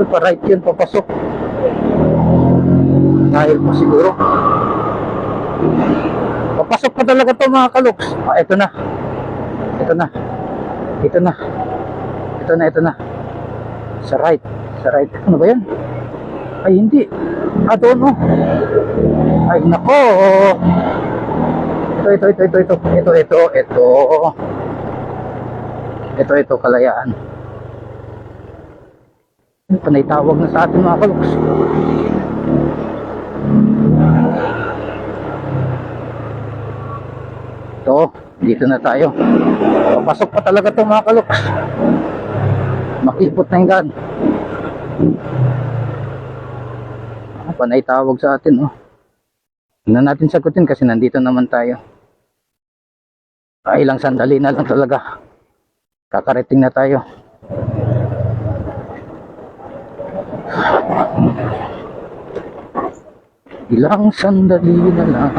Ito pa right yun, papasok. Dahil po siguro. Papasok pa talaga to mga kaluks. Ah, ito na. Ito na. Ito na. Ito na, ito na. Sa right. Sa right. Ano ba yan? Ay, hindi. Ah, doon oh. Ay, nako. Ito, ito, ito, ito, ito. Ito, ito, ito. Ito, ito, kalayaan. Panay tawag na sa atin mga kaluks. Ito, dito na tayo. Papasok pa talaga ito mga kaluks. Makipot na yung gan. Ah, panay tawag sa atin, oh. Na natin sagutin kasi nandito naman tayo. Ah, ilang sandali na lang talaga. Kakarating na tayo. Ilang sandali na lang.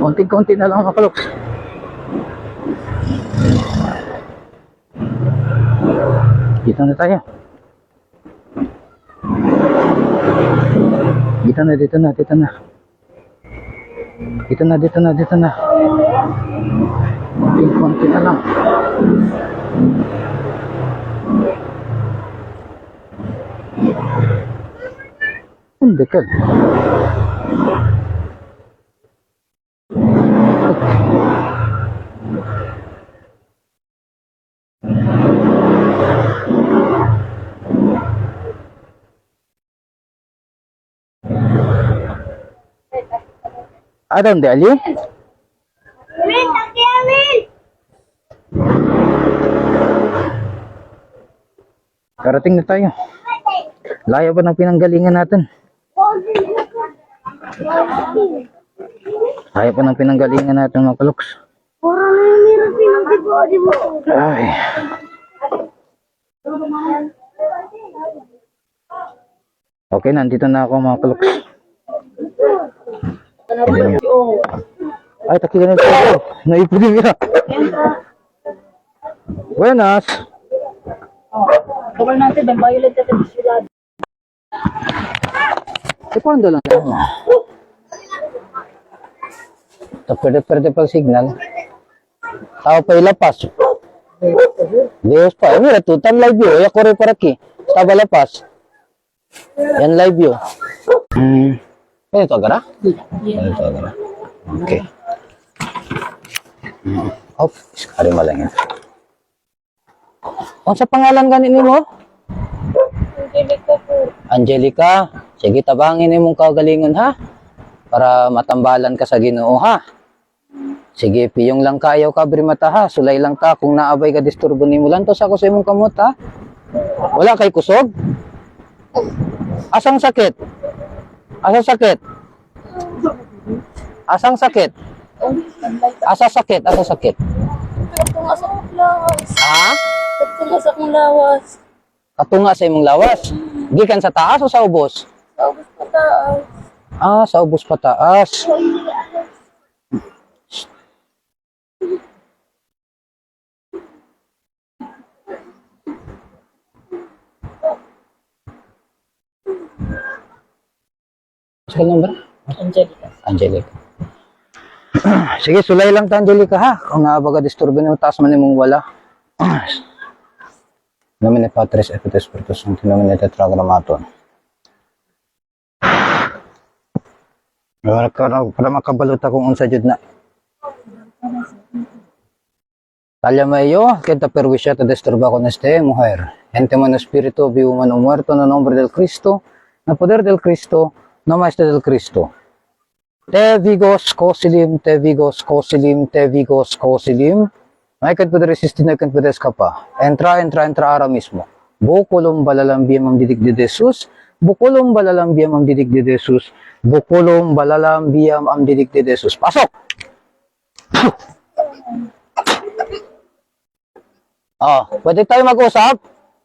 Konting-konti na lang mga kaloks. Dito na tayo. Dito na, dito na, dito na. Dito na, dito na, dito na. Konting-konti na lang. Hindi ka. ¿Dónde, Ali? Amin, taki Amin! Karating na tayo. Layo pa ng pinanggalingan natin. Layo pa ng pinanggalingan natin mga kaluks. Ay. Okay, nandito na ako mga kaluks. Ay, taki ka na ito. Naipuli niya. Buenas. Bawal natin, may violet natin sila. Eh, cuándo lang yan? Ito, pwede, pwede pag signal. Tao pa ilapas. Dios pa. Mira, tú tan live view. Ya corre por aquí. Estaba La Paz. Yan live view. Hmm. Ganito agara? Ganito agara. Okay. Hmm. Hop, iskari mo lang yan. Ano sa pangalan ganin mo? Angelica po. Angelica, sige tabangin imong kagalingon ha. Para matambalan ka sa Ginoo ha. Sige, piyong lang kayo ka mata ha. Sulay lang ta kung naabay ka disturbo nimo lang to sa ako sa imong kamot ha. Wala kay kusog? Asang sakit? Asang sakit? Asang sakit? Asa sakit? Asa sakit? Katunga sa kong lawas. Ha? Katunga sa kong lawas. Katunga sa imong lawas. Gikan sa taas o sa ubos? Tapos pataas. Ah, sa ubos pataas. Sa number? Angelica. Angelica. Sige, sulay lang ta Angelica ha. Kung naabaga disturbo nimo taas man nimong wala. Namin ni Patris Epites Spiritus Sancti namin ni Tetragrammaton. Para, makabalot akong unsa jud na. Talya mayo, kita perwisya ta disturba con este mujer. Ente man espíritu vivo man muerto na nombre del Cristo, na poder del Cristo, na maestra del Cristo. Te vigos cosilim, te vigos cosilim, te vigos cosilim. Resistir, no hay que poder escapar. Entra, entra, entra ahora mismo. Bukulong balalambiam ang didig de Jesus. Bukulong balalambiam ang didig de Jesus. Bukulong balalambiam ang didig de Jesus. Pasok! Oh, pwede tayo mag-usap?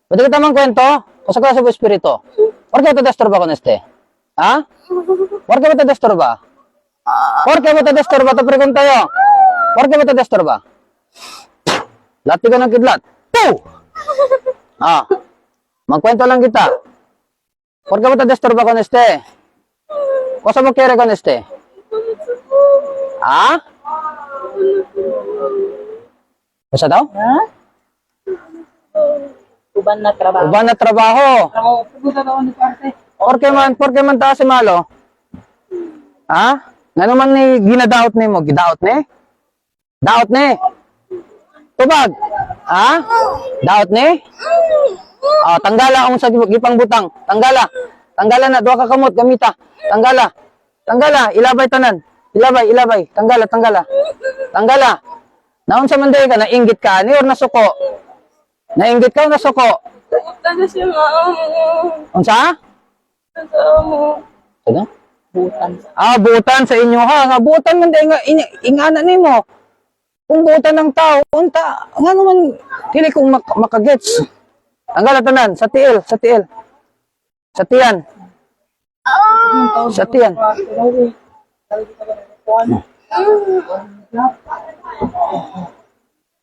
Pwede kita mang kwento? Kung sa po espiritu. Por qué te disturba con este? Ha? Por qué te destorba? Por qué me te destorba? Te pregunto yo. Por qué me te destorba? Lati ka ng kidlat. Puh! Ah. Magkwento lang kita. Por qué me te destorba con este? Cosa mo quiere con este? Ha? Basta daw? Ha? Uban na trabaho. Uban na trabaho. Ako, pupunta daw ni parte. Por qué man, por qué man taas si malo? Ha? Nga naman ni ginadaot ni mo, gidaot ni? Daot ni? Tubag? Ha? Daot ni? Ah, tanggala ang sa gipang butang. Tanggala. Tanggala na duha ka kamot gamita. Tanggala. Tanggala, ilabay tanan. Ilabay, ilabay. Tanggala, tanggala. Tanggala. Naon sa manday ka, nainggit ka ni or nasuko? Nainggit ka o nasuko? Taga siya nga Unsa? Taga mo. Ano? Butan. Ah, butan sa inyo ha. Nga butan man nga ing, ingana nimo. Kung butan ng tao, unta, nga naman, dili kong mak makagets. Tanggal tanan, sa tiil, sa tiil. Sa tiyan. Sa tiyan.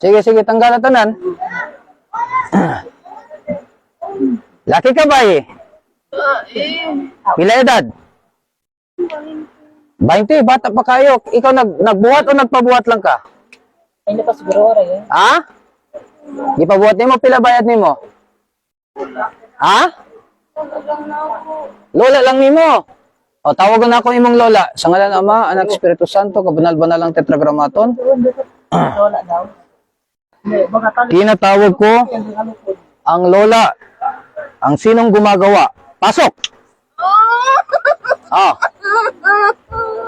Sige, sige, tanggal tanan. Laki ka ba eh? Pila edad? 20, bata pa kayo. Ikaw nag, nagbuhat o nagpabuhat lang ka? Ay, na pa siguro ora eh. Ha? Di pa buhat nimo pila bayad nimo? Ha? Lola lang nimo. O tawagan ako imong lola. Sa ngalan ng Ama, Anak, Espiritu Santo, kabanal-banal lang tetragramaton. Wala daw. Tinatawag ko ang lola. Ang sinong gumagawa. Pasok! Oh.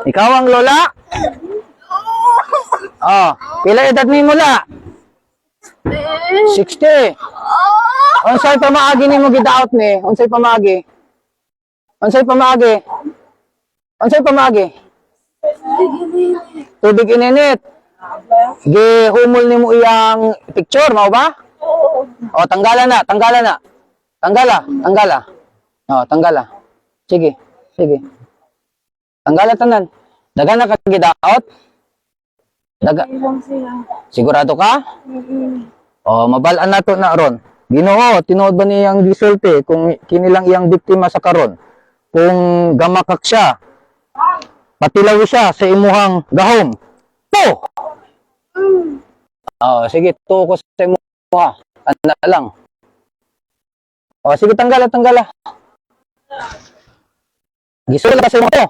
Ikaw ang lola? Oh, pila edad ni mula? 60. Unsay pamaagi nimo gidaot ni? Unsay pamaagi? Unsay pamaagi? Unsay pamaagi? Tubig ininit. Gihumol nimo iyang picture, mao ba? O, tanggalan na, tanggalan na. Tanggala, tanggala. O, tanggala. Sige, sige. Tanggala tanan. Daga na kagidaot? Daga. Sigurado ka? O, mabalaan na to na ron. Ginoo, tinuod ba niyang gisulti kung kinilang iyang biktima sa karon? Kung gamakak siya, patilaw siya sa imuhang gahom. To! Oh, sige, to ko sa imuha. Tanda lang. O, sige, tanggala, tanggala. Gisul ka sa imo to.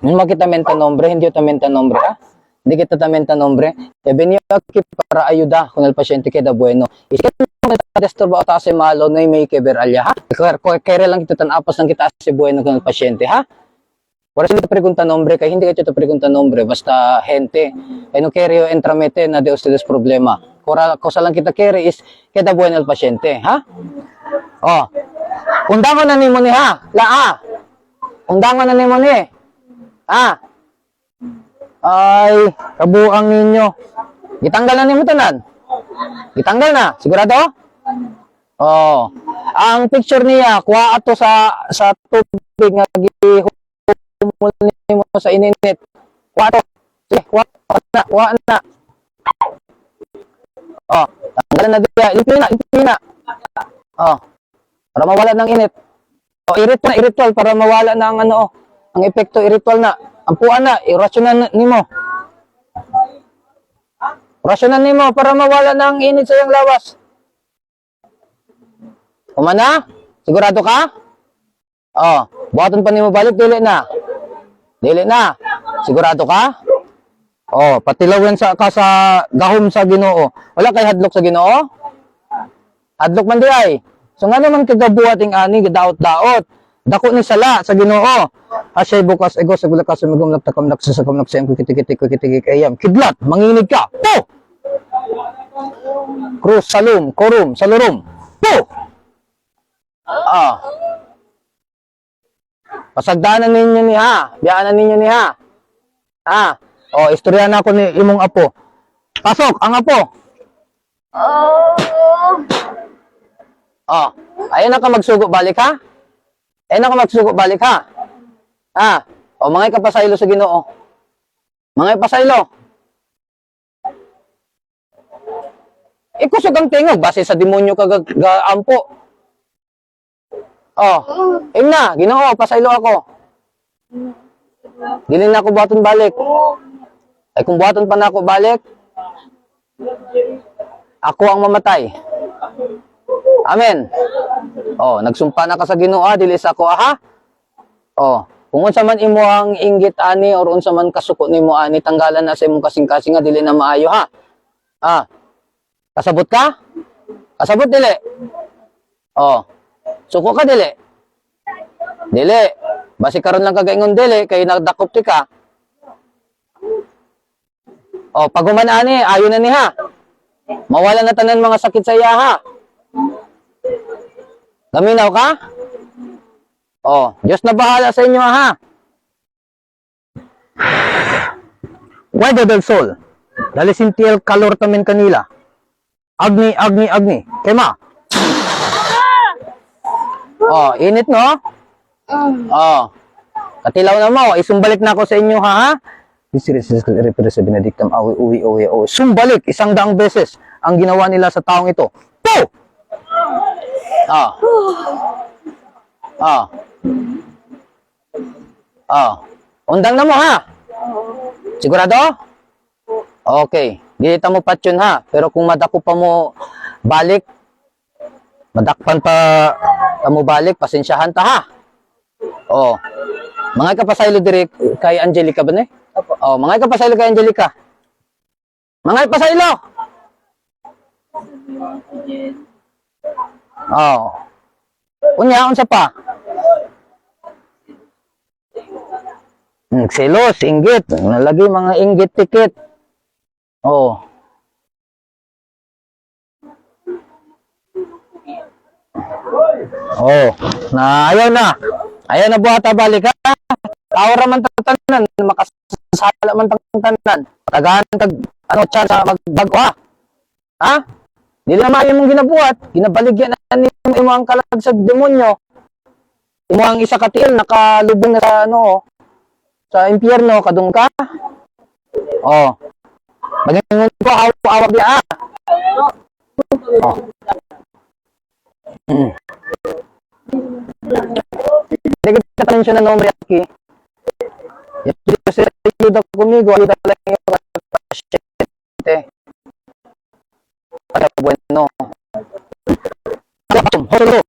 Nung makita menta nombre, hindi ta menta nombre, ha? Hindi kita ta menta nombre. E venio aquí para ayuda con el paciente queda bueno. Y si no desturba o tase malo, no may que ver alya, ha? Kaya lang kita tan apas lang kita si bueno con el paciente, ha? Por eso kita pregunta nombre, kaya hindi ka kita pregunta nombre, basta gente. E no quiero entramete na de ustedes problema. Kora, cosa lang kita quiere is queda bueno el paciente, ha? Oh. Undangan na nimo ni ha? La a. Undangan na nimo ni. Ah. Ay, kabuang ninyo. Gitanggal na nimo tanan. Gitanggal na, sigurado? Oh. Ang picture niya kuha ato sa sa tubig nga gihumol nimo sa ininit. Kuha ato. Sige, kuha kuha na, kuha na. Oh, tanggalan na diya. Lipin na, lipin na. Oh. Para mawala ng init. Oh, irit na, iritual para mawala na ang ano, oh, ang epekto iritual na. Ampuan na, irasyonan na- nimo. Rasyonan nimo para mawala na ang init sa iyong lawas. Umana? Sigurado ka? Oh, buhaton pa nimo balik, dili na. Dili na. Sigurado ka? Oh, patilawan sa ka sa gahom sa Ginoo. Wala kay hadlok sa Ginoo? Hadlok man di ay. So nga naman kagabuhat ing ani gidaot-daot. Dako ni sala sa Ginoo. Asay bukas ego sa gula ka sa migum takam naksa sa kamnak sa kiti-kiti kiti kayam. Kidlat, manginig ka. Po. Cruz salum, korum, salurum. Po. Ah. Pasagdanan ninyo ni ha. Biyaanan ninyo ni ha. Ah. O, istorya na ako ni imong apo. Pasok, ang apo. Oh. Ah. Ayun na ka magsugo balik ha? Ayun na ka magsugo balik ha? Ha? O mga kapasaylo sa ginoo. Mga pasaylo. Ikusog ang tingog base sa demonyo ka ga- gaampo. Oh, ayun na, ginoo, pasaylo ako. Dili na ako buhaton balik. Ay kung buhaton pa na ako balik, ako ang mamatay. Amen. Oh, nagsumpa na ka sa Ginoo, ah, dili sa ako aha. Oh, kung unsa man imo ang inggit ani or unsa man kasuko nimo ani tanggalan na sa imong kasing-kasing nga dili na maayo ha. Ah. Kasabot ka? Kasabot dili. Oh. Suko ka dili. Dili. Basi karon lang kagaingon dili kay nagdakop ti ka. Oh, pag human ani, ayo na ni ha. Mawala na tanan mga sakit sa iya ha. Gaminaw ka? Oh, Diyos na bahala sa inyo ha. Why the soul? Dali sintiel kalor tamen kanila. Agni, agni, agni. Kema. Oh, init no? Oh. Katilaw na mo, isumbalik na ako sa inyo ha. is represent Benedictum awi uwi uwi uwi. Sumbalik isang daang beses ang ginawa nila sa taong ito. Po! Ah. Ah. Ah. Undang na mo ha. Sigurado? Okay. Dito mo patyon ha. Pero kung madako pa mo balik, madakpan pa pa mo balik, pasensyahan ta ha. Oh. Mga kapasaylo direk kay Angelica ba ne? Opo. Oh, mga kapasaylo kay Angelica. Mga kapasaylo. Oh. Unya, unsa pa? Selos, inggit. Nalagi mga inggit tikit. Oh. Oh, na ayaw na. Ayaw na buhata balik ha. Tawra man tanan, makasala man tanan. Tagahan tag ano char sa magbago ha. Naman imong ginabuhat, ginabaligyan na nimo imo ang kalag sa demonyo. Imo ang isa ka tiil nakalubong na sa ano sa impyerno kadung ka. Oh. Magingon ko awa di ah. Oh. Mm. Hindi ka atensyon na nombre aquí. Yung kasi ayuda conmigo, ayuda lang yung pasyente. Para bueno. Ano Holo. Mm. Ah. Ano na? Susunod tayo na na.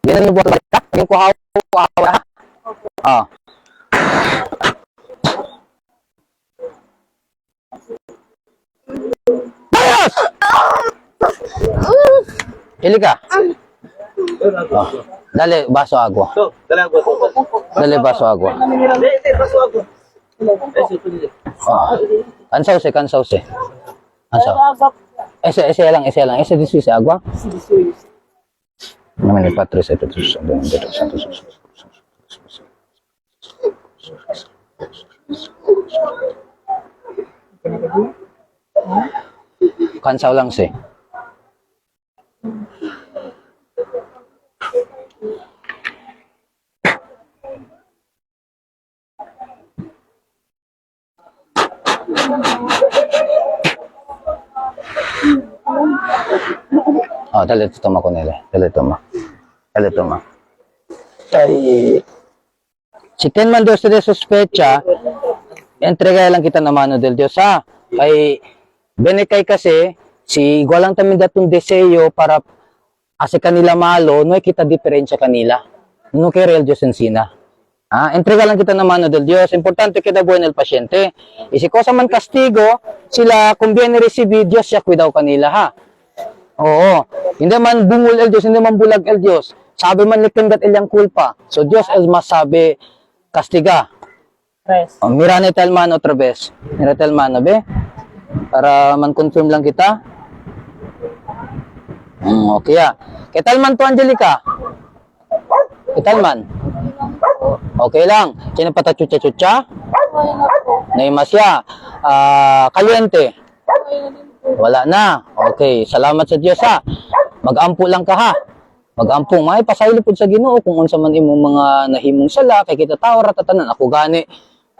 Ganyan yung buhat ka? Yung kuhaw, kuhaw ha? Ah. Bayas! Hili ka. Oh. Dali, baso agua. So, dala agua so. Dali, baso agua. Hindi, paso agua. Eh. Oh. Kansaw si, kansaw si. Kansaw. Ese, ese lang, ese lang. Ese disu si agua. Naman ni Patris, ito ito sa ito ito sa ito Kansaw lang si. Oh, dale, toma con él. Dale, toma. Dale, toma. Ay. Si ten man Dios de sospecha, entrega lang kita na mano del Dios ha. Kay bene kay kasi si igualang tamin datong deseo para ase kanila malo, no kita diferensya kanila. No kay real Dios ensina. Ah, entrega lang kita na mano del Dios. Importante da bueno el pasyente. Y si cosa man castigo, sila kung viene recibir, Dios siya daw kanila ha. Oo. Hindi man bungol el Diyos, hindi man bulag el Diyos. Sabi man likendat ilyang kulpa. So Dios el masabi castiga. Tres. O, mira ni Telman otra vez. Mira Telman, be? Para man confirm lang kita. Hmm, okay ah. Kay Telman to Angelica. Kay Telman. Okay lang. Sino pa chucha-chucha? Naima siya. Ah, kalyente. Wala na. Okay, salamat sa Dios ha. Magampo lang ka ha. Magampo may pasaylo pud sa Ginoo kung unsa man imong mga nahimong sala kay kita tawra tatanan ako gani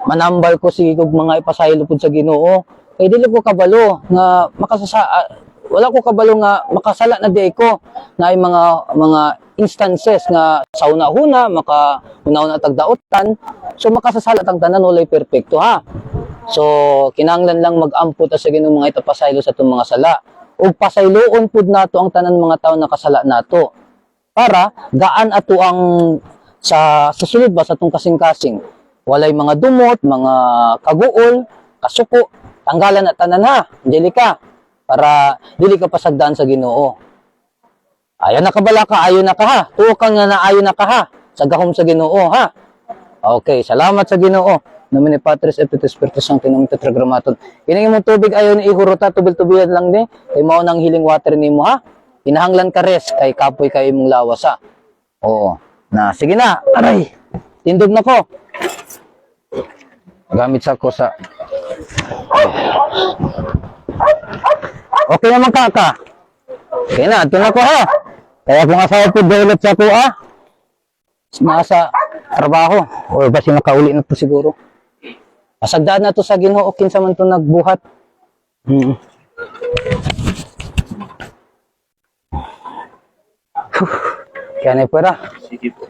manambal ko si kog mga ipasaylo pud sa Ginoo kay dili ko kabalo nga makasasa wala ko kabalo nga makasala na di ko na ay mga mga instances nga sa una-una maka una-una tagdaotan so makasasala tang tanan walay perpekto ha So, kinanglan lang mag-ampo ta sa Ginoo mga itapasaylo sa itong mga sala. O pasayloon pud nato ang tanan mga tao na kasala nato. Para gaan ato ang sa sulod ba sa itong kasing-kasing. Walay mga dumot, mga kaguol, kasuko, tanggalan na tanan ha, Angelica. Para dili ka pasagdan sa Ginoo. Ayan na ka bala ka, ayon na ka ha. Tuwa ka nga na ayon na ka ha. Sa gahom sa Ginoo ha. Okay, salamat sa Ginoo. Namin ni Patris et Espiritu Sancto namin tetragramaton. Kini mo tubig ayon ihuruta tubil-tubilan lang ni kay mao nang healing water nimo ha. Kinahanglan ka res kay kapoy kay imong lawas ha. Oo. Na sige na. Aray. Tindog na ko. Gamit sa ko sa Okay naman kaka. Okay na, ito na ko ha. Kaya kung asawa ko dulot sa ko ha nasa trabaho o basi nakauli na to siguro. Pasagdaan na to sa Ginoo kinsa man to nagbuhat. Hmm. Kaya na pera. Sige po.